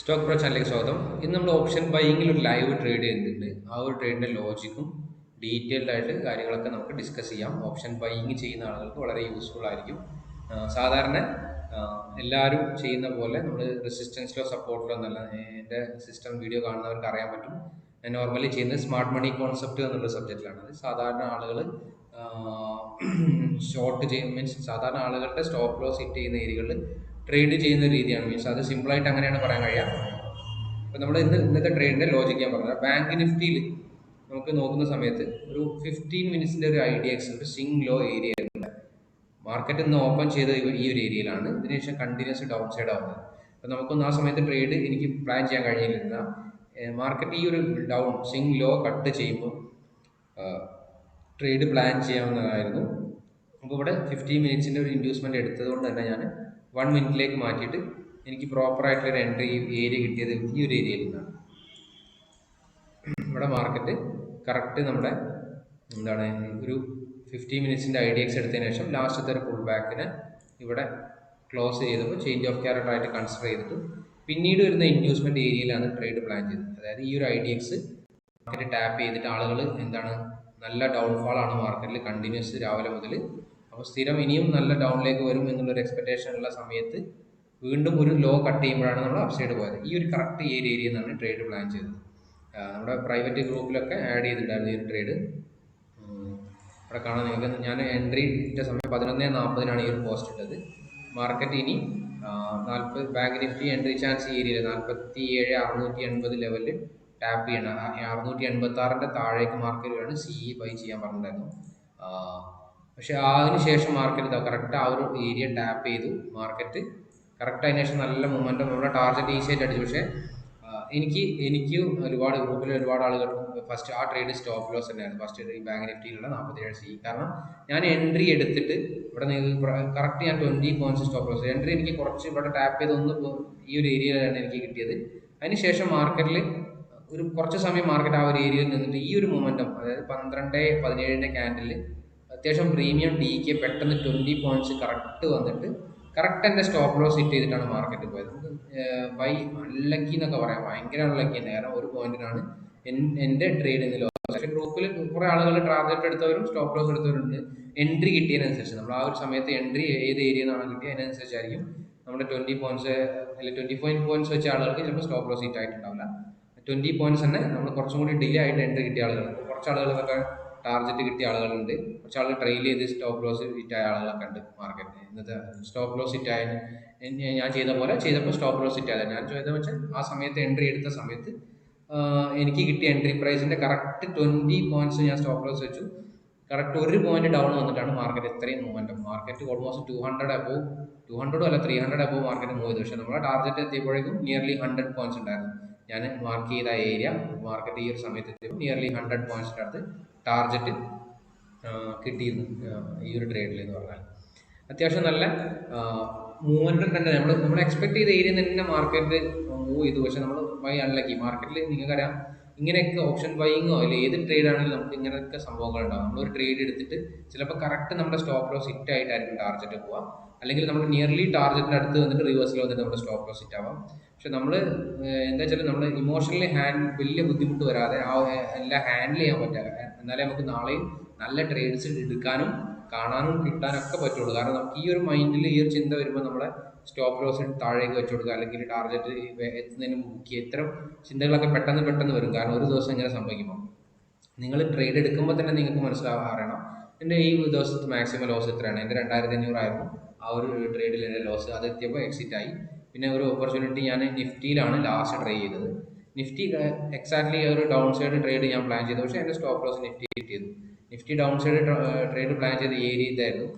Stock pro ചാനലിലേക്ക് സ്വാഗതം. ഇന്ന് നമ്മൾ ഓപ്ഷൻ ബൈയിങ്ങിൽ ഒരു ലൈവ് ട്രേഡ് ചെയ്തിട്ടുണ്ട് ആ ഒരു ട്രേഡിന്റെ ലോജിക്കും ഡീറ്റെയിൽഡ് ആയിട്ട് കാര്യങ്ങളൊക്കെ നമുക്ക് ഡിസ്കസ് ചെയ്യാം. ഓപ്ഷൻ ബൈയിങ് ചെയ്യുന്ന ആളുകൾക്ക് വളരെ യൂസ്ഫുൾ ആയിരിക്കും. സാധാരണ എല്ലാവരും ചെയ്യുന്ന പോലെ നമ്മൾ റെസിസ്റ്റൻസിലോ സപ്പോർട്ടിലോ എന്നല്ല എന്റെ സിസ്റ്റം വീഡിയോ കാണുന്നവർക്ക് അറിയാൻ പറ്റും. ഞാൻ നോർമലി ചെയ്യുന്നത് സ്മാർട്ട് മണി കോൺസെപ്റ്റ് എന്നുള്ള സബ്ജക്റ്റിലാണ് സാധാരണ ആളുകൾ ഷോർട്ട് ചെയ്യും മീൻസ് സാധാരണ ആളുകളുടെ സ്റ്റോപ്പ് ലോസ് ഹിറ്റ് ചെയ്യുന്ന ഏരിയകളിൽ ട്രേഡ് ചെയ്യുന്ന രീതിയാണ് മീൻസ്. അത് സിമ്പിളായിട്ട് അങ്ങനെയാണ് പറയാൻ കഴിയുക. അപ്പോൾ നമ്മൾ ഇന്ന് ഇന്നത്തെ ട്രേഡിന്റെ ലോജിക്ക് ഞാൻ പറഞ്ഞത് ബാങ്ക് നിഫ്റ്റിയിൽ നമുക്ക് നോക്കുന്ന സമയത്ത് ഒരു ഫിഫ്റ്റീൻ മിനിറ്റ്സിന്റെ ഒരു ഐ ഡി എക്സ് ഒരു ലോ ഏരിയ മാർക്കറ്റ് ഇന്ന് ഓപ്പൺ ചെയ്ത ഈ- ഒരു ഏരിയയിലാണ് ഇതിനുശേഷം കണ്ടിന്യൂസ് ഡൗൺ സൈഡ് ആവുന്നത്. അപ്പോൾ നമുക്കൊന്ന് ആ സമയത്ത് ട്രേഡ് എനിക്ക് പ്ലാൻ ചെയ്യാൻ കഴിഞ്ഞില്ല മാർക്കറ്റ് ഈ ഒരു ഡൗൺ സിംഗ് ലോ കട്ട് ചെയ്യുമ്പോൾ ട്രേഡ് പ്ലാൻ ചെയ്യാവുന്നതായിരുന്നു. അപ്പോൾ ഇവിടെ ഫിഫ്റ്റീൻ മിനിറ്റ്സിന്റെ ഒരു ഇൻഡ്യൂസ്മെന്റ് എടുത്തതുകൊണ്ട് തന്നെ ഞാൻ വൺ മിനിറ്റിലേക്ക് മാറ്റിയിട്ട് എനിക്ക് പ്രോപ്പറായിട്ടുള്ളൊരു എൻട്രി ഏരിയ കിട്ടിയത് ഈ ഒരു ഏരിയയിൽ നിന്നാണ്. ഇവിടെ മാർക്കറ്റ് കറക്റ്റ് നമ്മുടെ എന്താണ് ഒരു ഫിഫ്റ്റി മിനിറ്റ്സിന്റെ ഐ ഡി എക്സ് എടുത്തതിന് ശേഷം ലാസ്റ്റത്തെ ഒരു പുൾ ബാക്കിന് ഇവിടെ ക്ലോസ് ചെയ്തപ്പോൾ ചേഞ്ച് ഓഫ് ക്യാരക്ടർ ആയിട്ട് കൺസിഡർ ചെയ്തിട്ട്. പിന്നീട് വരുന്ന ഇൻഡ്യൂസ്മെന്റ് ഏരിയയിലാണ് ട്രേഡ് പ്ലാൻ ചെയ്തത്. അതായത് ഈ ഒരു I D X market tap ചെയ്തിട്ട് ആളുകൾ എന്താണ് നല്ല ഡൗൺഫാൾ ആണ് മാർക്കറ്റിൽ കണ്ടിന്യൂസ് രാവിലെ മുതൽ അപ്പോൾ സ്ഥിരം ഇനിയും നല്ല ഡൗണിലേക്ക് വരും എന്നുള്ളൊരു എക്സ്പെക്ടേഷൻ ഉള്ള സമയത്ത് വീണ്ടും ഒരു ലോ കട്ട് ചെയ്യുമ്പോഴാണ് നമ്മൾ അപ്സൈഡ് പോയത്. ഈ ഒരു കറക്റ്റ് ഏരിയ ഏരിയ നിന്നാണ് ട്രേഡ് പ്ലാൻ ചെയ്തത്. നമ്മുടെ പ്രൈവറ്റ് ഗ്രൂപ്പിലൊക്കെ ആഡ് ചെയ്തിട്ടുണ്ടായിരുന്നു ഈ ഒരു ട്രേഡ് ഇവിടെ കാണാൻ നിങ്ങൾക്ക്. ഞാൻ എൻട്രി ഇട്ട സമയം പതിനൊന്ന് നാൽപ്പതിനാണ് ഈ ഒരു പോസ്റ്റ് ഇട്ടത്. മാർക്കറ്റ് ഇനി നാൽപ്പത് ബാങ്ക് നിഫ്റ്റി എൻട്രി ചാൻസ് ഏരിയയിൽ നാൽപ്പത്തി ഏഴ് അറുന്നൂറ്റി എൺപത് ലെവലിൽ ടാപ്പ് ചെയ്യണം. അറുന്നൂറ്റി എൺപത്തി ആറിന്റെ താഴേക്ക് മാർക്കറ്റ് വേണം സി ഇ ബൈ ചെയ്യാൻ പറഞ്ഞിട്ടുണ്ടായിരുന്നു. പക്ഷേ അതിന് ശേഷം മാർക്കറ്റ് കറക്റ്റ് ആ ഒരു ഏരിയ ടാപ്പ് ചെയ്തു. മാർക്കറ്റ് കറക്റ്റ് അതിന് ശേഷം നല്ല മൊമെന്റം നമ്മുടെ ടാർഗറ്റ് ഈസി ആയിട്ട് അടിച്ചു. പക്ഷേ എനിക്ക് എനിക്ക് ഒരുപാട് ഗ്രൂപ്പിൽ ഒരുപാട് ആളുകൾ ഫസ്റ്റ് ആ ട്രേഡ് സ്റ്റോപ്പ് ലോസ് തന്നെയായിരുന്നു ഫസ്റ്റ് ഈ ബാങ്ക് നിഫ്റ്റിയിലുള്ള നാൽപ്പത്തിയേഴ് സി കാരണം ഞാൻ എൻട്രി എടുത്തിട്ട് ഇവിടെ കറക്റ്റ് ഞാൻ twenty points stop loss entry എനിക്ക് കുറച്ച് ഇവിടെ ടാപ്പ് ചെയ്ത് ഒന്ന് ഈ ഒരു ഏരിയയിലാണ് എനിക്ക് കിട്ടിയത്. അതിനുശേഷം മാർക്കറ്റിൽ ഒരു കുറച്ച് സമയം മാർക്കറ്റ് ആ ഒരു ഏരിയയിൽ നിന്നിട്ട് ഈ ഒരു മൊമെന്റം അതായത് പന്ത്രണ്ട് പതിനേഴിന്റെ ക്യാൻഡിൽ അത്യാവശ്യം പ്രീമിയം ഡി കെ പെട്ടെന്ന് ട്വന്റി പോയിന്റ്സ് കറക്റ്റ് വന്നിട്ട് കറക്റ്റ് എന്റെ സ്റ്റോപ്പ് ലോസ് ഹിറ്റ് ചെയ്തിട്ടാണ് മാർക്കറ്റ് പോയത്. ബൈ അൺലക്കി എന്നൊക്കെ പറയാം. ഭയങ്കര അൺലക്കി തന്നെ കാരണം ഒരു പോയിന്റിനാണ് എന്റെ ട്രേഡ് ഇന്ന് ലോസ് പക്ഷേ ഗ്രൂപ്പിൽ കുറേ ആളുകൾ ടാർഗറ്റ് എടുത്തവരും സ്റ്റോപ്പ് ലോസ് എടുത്തവരുണ്ട്. എൻട്രി കിട്ടിയതിനനുസരിച്ച്. നമ്മൾ ആ ഒരു സമയത്ത് എൻട്രി ഏത് ഏരിയ നിന്നാണ് കിട്ടിയത് അതിനനുസരിച്ചായിരിക്കും നമ്മുടെ ട്വന്റി പോയിന്റ്സ് അല്ലെങ്കിൽ ട്വന്റി ഫൈവ് പോയിന്റ്സ് വെച്ച ആളുകൾക്ക് ചിലപ്പോൾ സ്റ്റോപ്പ് ലോസ് ഹിറ്റ് ആയിട്ടുണ്ടാവില്ല. ട്വന്റി പോയിന്റ്സ് തന്നെ നമ്മൾ കുറച്ചും കൂടി ഡിലേ ആയിട്ട് എൻട്രി കിട്ടിയ ആളുകൾ കുറച്ച് ആളുകൾക്കൊക്കെ ടാർഗറ്റ് കിട്ടിയ ആളുകളുണ്ട്. കുറച്ച് ആളുകൾ ട്രെയിൽ ചെയ്ത് സ്റ്റോപ്പ് ലോസ് ഹിറ്റ് ആയ ആളുകളൊക്കെ ഉണ്ട് മാർക്കറ്റിൽ ഇന്നത്തെ സ്റ്റോപ്പ് ലോസ് ഹിറ്റായ ഞാൻ ചെയ്ത പോലെ ചെയ്തപ്പോൾ സ്റ്റോപ്പ് ലോസ് ഹിറ്റ് ആയത്. ഞാൻ ചെയ്തതെന്ന് വെച്ചാൽ ആ സമയത്ത് എൻട്രി എടുത്ത സമയത്ത് എനിക്ക് കിട്ടിയ എൻട്രി പ്രൈസിന്റെ കറക്റ്റ് ട്വന്റി പോയിന്റ്സ് ഞാൻ സ്റ്റോപ്പ് ലോസ് വെച്ചു. കറക്റ്റ് ഒരു പോയിന്റ് ഡൗൺ വന്നിട്ടാണ് മാർക്കറ്റ് ഇത്രയും movement market almost two hundred above two ഹൺഡ്രഡും അല്ല three hundred above market move ചെയ്തു പക്ഷേ നമ്മുടെ ടാർഗറ്റ് എത്തിയപ്പോഴേക്കും നിയർലി ഹൺഡ്രഡ് പോയിന്റ്സ് ഉണ്ടായിരുന്നു. ഞാൻ മാർക്ക് ചെയ്ത ഏരിയ മാർക്കറ്റ് ഈ ഒരു സമയത്ത് എത്തിയപ്പോൾ നിയർലി ഹൺഡ്രഡ് പോയിന്റ്സിന്റെ അടുത്ത് ടാർഗറ്റ് കിട്ടിയിരുന്നു ഈ ഒരു ട്രേഡിൽ എന്ന് പറഞ്ഞാൽ. അത്യാവശ്യം നല്ല മൂവ്മെന്റും തന്നെ. നമ്മൾ നമ്മൾ എക്സ്പെക്ട് ചെയ്ത ഏരിയ തന്നെ മാർക്കറ്റ് മൂവ് ചെയ്തു. പക്ഷെ നമ്മൾ ബൈ അൺലക്കി മാർക്കറ്റിൽ നിങ്ങൾക്കറിയാം ഇങ്ങനെയൊക്കെ ഓപ്ഷൻ ബൈയിങ്ങോ അല്ലെങ്കിൽ ഏത് ട്രേഡ് ആണെങ്കിലും നമുക്ക് ഇങ്ങനെയൊക്കെ സംഭവങ്ങൾ ഉണ്ടാവും. നമ്മളൊരു ട്രേഡ് എടുത്തിട്ട് ചിലപ്പോൾ കറക്റ്റ് നമ്മുടെ സ്റ്റോപ്പ് ലോസ് ഹിറ്റ് ആയിട്ടായിരിക്കും ടാർജറ്റ് പോവാം. അല്ലെങ്കിൽ നമ്മൾ നിയർലി ടാർജറ്റിന്റെ അടുത്ത് വന്നിട്ട് റിവേഴ്സിൽ വന്നിട്ട് നമ്മുടെ സ്റ്റോപ്പ് ലോസ് ഹിറ്റ് ആവാം. പക്ഷെ നമ്മൾ എന്താ വെച്ചാൽ നമ്മൾ ഇമോഷണലി ഹാൻഡ് വലിയ ബുദ്ധിമുട്ട് വരാതെ ആ എല്ലാം ഹാൻഡിൽ ചെയ്യാൻ പറ്റുക എന്നാലേ നമുക്ക് നാളെയും നല്ല ട്രേഡ്സ് എടുക്കാനും കാണാനും കിട്ടാനൊക്കെ പറ്റുള്ളൂ. കാരണം നമുക്ക് ഈ ഒരു മൈൻഡിൽ ഈ ഒരു ചിന്ത വരുമ്പോൾ നമ്മളെ സ്റ്റോപ്പ് ലോസ് താഴേക്ക് വെച്ച് കൊടുക്കുക. അല്ലെങ്കിൽ ടാർഗറ്റ് എത്തുന്നതിന് മുക്കി ഇത്തരം ചിന്തകളൊക്കെ പെട്ടെന്ന് പെട്ടെന്ന് വരും. കാരണം ഒരു ദിവസം ഇങ്ങനെ സംഭവിക്കുമ്പോൾ നിങ്ങൾ ട്രേഡ് എടുക്കുമ്പോൾ തന്നെ നിങ്ങൾക്ക് മനസ്സിലാവാൻ അറിയണം. എന്റെ ഈ ദിവസത്തെ മാക്സിമം ലോസ് എത്രയാണ്? എന്റെ രണ്ടായിരത്തി അഞ്ഞൂറായിരുന്നു ആ ഒരു ട്രേഡിൽ എന്റെ ലോസ് അത് എത്തിയപ്പോൾ എക്സിറ്റ് ആയി. പിന്നെ ഒരു ഓപ്പർച്യൂണിറ്റി ഞാൻ നിഫ്റ്റിയിലാണ് ലാസ്റ്റ് ട്രൈ ചെയ്തത്. നിഫ്റ്റി എക്സാക്ട്ലി ഒരു ഡൗൺ സൈഡ് ട്രേഡ് ഞാൻ പ്ലാൻ ചെയ്തു. പക്ഷേ എന്റെ സ്റ്റോപ്പ് ലോസ് നിഫ്റ്റി കിട്ടിയത് Nifty down side trade plan ചെയ്ത ഏരിയ ഇതായിരുന്നു.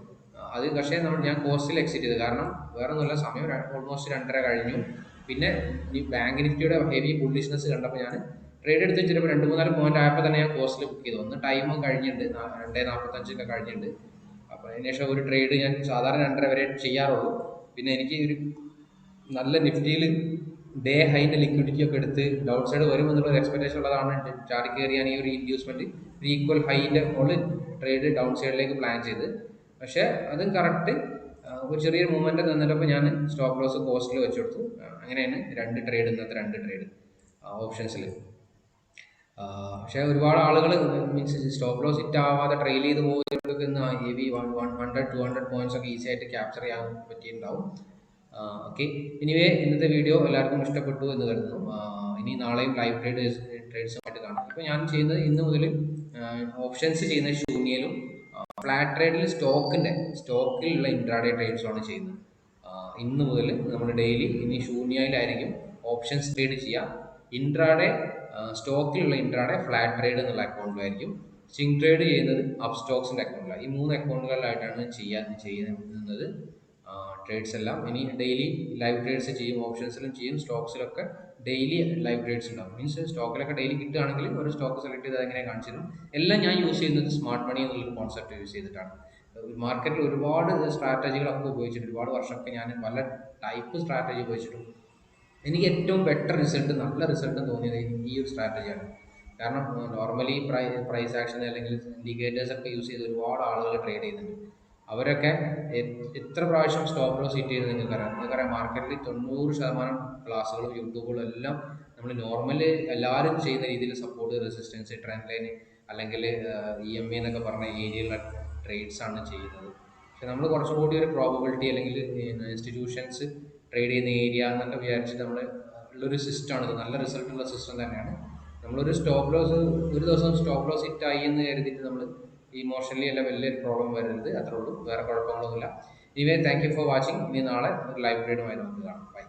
അത് പക്ഷേ നമ്മൾ ഞാൻ കോസ്റ്റിൽ എക്സിറ്റ് ചെയ്തു. കാരണം വേറെ ഒന്നുമില്ല സമയം ഓൾമോസ്റ്റ് രണ്ടര കഴിഞ്ഞു. പിന്നെ ഈ ബാങ്ക് നിഫ്റ്റിയുടെ ഹെവി ബുള്ളിഷ്നെസ് കണ്ടപ്പോൾ ഞാൻ ട്രേഡ് എടുത്ത് വെച്ചിട്ട് രണ്ട് മൂന്നാൽ പോയിന്റ് ആയപ്പോൾ തന്നെ ഞാൻ കോസ്റ്റിൽ ബുക്ക് ചെയ്തു. ഒന്ന് ടൈമും കഴിഞ്ഞിട്ടുണ്ട്. രണ്ടേ നാൽപ്പത്തഞ്ചൊക്കെ കഴിഞ്ഞിട്ടുണ്ട്. അപ്പോൾ അതിന് ശേഷം ഒരു ട്രേഡ് ഞാൻ സാധാരണ രണ്ടര വരെ ചെയ്യാറുള്ളൂ. പിന്നെ എനിക്ക് ഒരു നല്ല നിഫ്റ്റിയിൽ ഡേ ഹൈന്റെ ലിക്വിഡിറ്റി ഒക്കെ എടുത്ത് ഡൗട്ട് സൈഡ് വരും എന്നുള്ള ഒരു എക്സ്പെക്ടേഷൻ ഉള്ളതാണ് ചാടി കയറിയാണ് ഈ ഒരു ഇൻഡ്യൂസ്മെന്റ് ഒരു ഈക്വൽ ഹൈന്റെ മുകളിൽ ട്രേഡ് ഡൗൺ സൈഡിലേക്ക് പ്ലാൻ ചെയ്ത്. പക്ഷേ അതും കറക്റ്റ് ഒരു ചെറിയ മൂവ്മെന്റ് തന്നിട്ടപ്പോൾ ഞാൻ സ്റ്റോപ്പ് ലോസ് കോസ്റ്റിൽ വെച്ചെടുത്തു കൊടുത്തു. അങ്ങനെയാണ് രണ്ട് ട്രേഡ് ഇന്നത്തെ രണ്ട് ട്രേഡ് ഓപ്ഷൻസിൽ പക്ഷേ ഒരുപാട് ആളുകൾ മീൻസ് സ്റ്റോപ്പ് ലോസ് ഹിറ്റ് ആവാതെ ട്രെയിൽ ചെയ്ത് പോയിരുന്ന heavy one one hundred two hundred points ഒക്കെ ഈസി ആയിട്ട് ക്യാപ്ചർ ചെയ്യാൻ പറ്റിയിട്ടുണ്ടാവും. ഓക്കെ ഇനിവേ ഇന്നത്തെ വീഡിയോ എല്ലാവർക്കും ഇഷ്ടപ്പെട്ടു എന്ന് കരുതുന്നു. ഇനി നാളെയും ലൈവ് ട്രേഡ് ട്രേഡ്സുമായിട്ട് കാണാം. ഇപ്പോൾ ഞാൻ ചെയ്യുന്നത് ഇന്ന് മുതൽ ഓപ്ഷൻസ് ചെയ്യുന്ന ശൂന്യയിലും ഫ്ലാറ്റ് ട്രേഡിൽ സ്റ്റോക്കിന്റെ സ്റ്റോക്കിലുള്ള ഇൻട്രാഡേ ട്രേഡ്സാണ് ചെയ്യുന്നത്. ഇന്ന് മുതൽ നമ്മൾ ഡെയിലി ഇനി ശൂന്യയിലായിരിക്കും ഓപ്ഷൻസ് ട്രേഡ് ചെയ്യാം. ഇൻട്രാഡേ സ്റ്റോക്കിലുള്ള ഇൻട്രാഡേ ഫ്ലാറ്റ് ട്രേഡ് എന്നുള്ള അക്കൗണ്ടിലായിരിക്കും സ്വിംഗ് ട്രേഡ് ചെയ്യുന്നത് അപ് സ്റ്റോക്സിന്റെ അക്കൗണ്ടിലാണ് ഈ മൂന്ന് അക്കൗണ്ടുകളിലായിട്ടാണ് ചെയ്യാൻ ചെയ്യുന്നത് ട്രേഡ്സ് എല്ലാം. ഇനി ഡെയിലി ലൈവ് ട്രേഡ്സ് ചെയ്യും ഓപ്ഷൻസിലും ചെയ്യും സ്റ്റോക്സിലൊക്കെ ഡെയിലി ലൈവ് ട്രേഡ്സ് ഉണ്ടാവും മീൻസ് സ്റ്റോക്കിലൊക്കെ ഡെയിലി കിട്ടുകയാണെങ്കിൽ ഒരു സ്റ്റോക്ക് സെലക്ട് ചെയ്ത് അതെങ്ങനെ കാണിച്ചു തരും. എല്ലാം ഞാൻ യൂസ് ചെയ്യുന്നത് സ്മാർട്ട് മണി എന്നുള്ളൊരു കോൺസെപ്റ്റ് യൂസ് ചെയ്തിട്ടാണ്. മാർക്കറ്റിൽ ഒരുപാട് സ്ട്രാറ്റജികളൊക്കെ ഉപയോഗിച്ചിട്ടുണ്ട്. ഒരുപാട് വർഷമൊക്കെ ഞാൻ പല ടൈപ്പ് സ്ട്രാറ്റജി ഉപയോഗിച്ചിട്ടുണ്ട് എനിക്ക് ഏറ്റവും ബെറ്റർ റിസൾട്ട് നല്ല റിസൾട്ട് തോന്നിയത് ഈ ഒരു സ്ട്രാറ്റജിയാണ് കാരണം നോർമലി പ്രൈ പ്രൈസ് ആക്ഷൻ അല്ലെങ്കിൽ ഇൻഡിക്കേറ്റേഴ്സ് ഒക്കെ യൂസ് ചെയ്ത് ഒരുപാട് ആളുകൾ ട്രേഡ് ചെയ്യുന്നുണ്ട്. അവരൊക്കെ എത്ര പ്രാവശ്യം സ്റ്റോപ്പ് ലോസ് ഹിറ്റ് ചെയ്ത് നിങ്ങൾക്കറിയാം. നിങ്ങൾക്കറിയാം മാർക്കറ്റിൽ തൊണ്ണൂറ് ശതമാനം ക്ലാസ്സുകളും യൂട്യൂബുകളും എല്ലാം നമ്മൾ നോർമലി എല്ലാവരും ചെയ്യുന്ന രീതിയിൽ സപ്പോർട്ട് റെസിസ്റ്റൻസ് ട്രെൻഡ് ലൈൻ അല്ലെങ്കിൽ ഇ എം എ എന്നൊക്കെ പറഞ്ഞ ഏരിയയിലുള്ള ട്രേഡ്സ് ആണ് ചെയ്യുന്നത്. പക്ഷെ നമ്മൾ കുറച്ചും കൂടി ഒരു പ്രോബബിലിറ്റി അല്ലെങ്കിൽ ഇൻസ്റ്റിറ്റ്യൂഷൻസ് ട്രേഡ് ചെയ്യുന്ന ഏരിയ എന്നൊക്കെ വിചാരിച്ചിട്ട് നമ്മൾ ഉള്ളൊരു സിസ്റ്റമാണ് നല്ല റിസൾട്ട് ഉള്ള സിസ്റ്റം തന്നെയാണ്. നമ്മളൊരു സ്റ്റോപ്പ് ലോസ് ഒരു ദിവസം സ്റ്റോപ്പ് ലോസ് ഹിറ്റ് ആയി എന്ന് കരുതിയിട്ട് നമ്മൾ ഇമോഷണലി അല്ല വലിയൊരു പ്രോബ്ലം വരരുത്. അത്രേ ഉള്ളൂ. വേറെ കുഴപ്പങ്ങളൊന്നുമില്ല. ഇവേ താങ്ക് യു ഫോർ വാച്ചിങ് ഇനി നാളെ ഒരു ലൈവ് ട്രേഡുമായി നമുക്ക് കാണാം. ബൈ